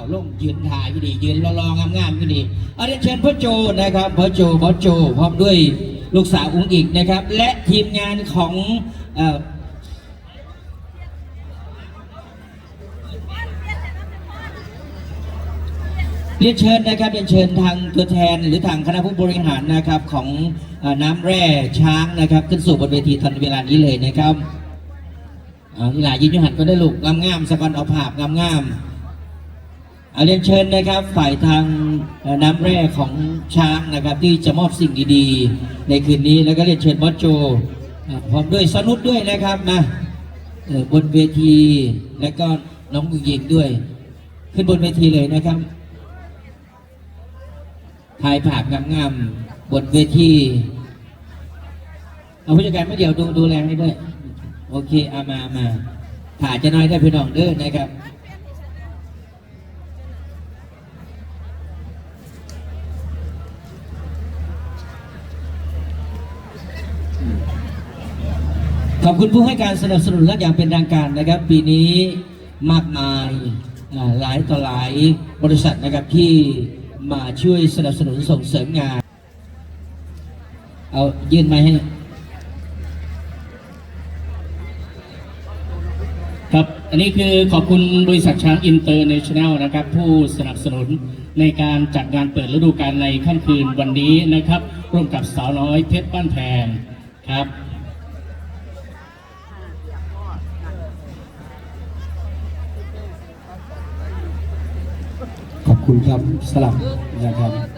เฝ้าลงยืนถ่ายอยู่ดี ยืนรอๆงามๆอยู่ดีเอาเรียนเชิญพ่อโจนะครับพ่อโจพ่อโจพร้อมด้วยลูกสาวอุ้งอิงนะครับ และทีมงานของเรียนเชิญนะครับเรียนเชิญทางตัวแทน หรือทางคณะผู้บริหารนะครับของอน้ำแร่ช้างนะครับ ขึ้นสู่บนเวทีทันเวลานี้เลยนะครับเอาหลายยืนยูหันก็ได้ลูกงามๆสะกอนเอาภาพงามๆ เอาเรียนเชิญนะครับฝ่ายทางน้ำแร่ของช้างนะครับที่จะมอบสิ่งดีๆ ในคืนนี้แล้วก็เรียนเชิญบอสโจพร้อมด้วยสนุดด้วยนะครับมาบนเวทีแล้วก็น้องมือยิงด้วย ขึ้นบนเวทีเลยนะครับถ่ายภาพงามๆบนเวทีเอาผู้จัดการไม่เดี๋ยวดูดูแลให้ด้วย โอเคเอามามาถ่ายจะน้อยได้พี่น้องเด้อนะครับ ขอบคุณผู้ให้การสนับสนุนและอย่างเป็นทางการนะครับ ปีนี้มากมายหลายต่อหลายบริษัทนะครับที่มาช่วยสนับสนุนส่งเสริมงาน เอายื่นไมาให้ครับ อันนี้คือขอบคุณบริษัทช้างอินเตอร์เนชั่นแนลนะครับ ผู้สนับสนุนในการจัดงานเปิดฤดูกาลในค่ำคืนวันนี้นะครับ ร่วมกับสาวน้อยเพชรบ้านแพงครับ คุณครับสลับนะครับ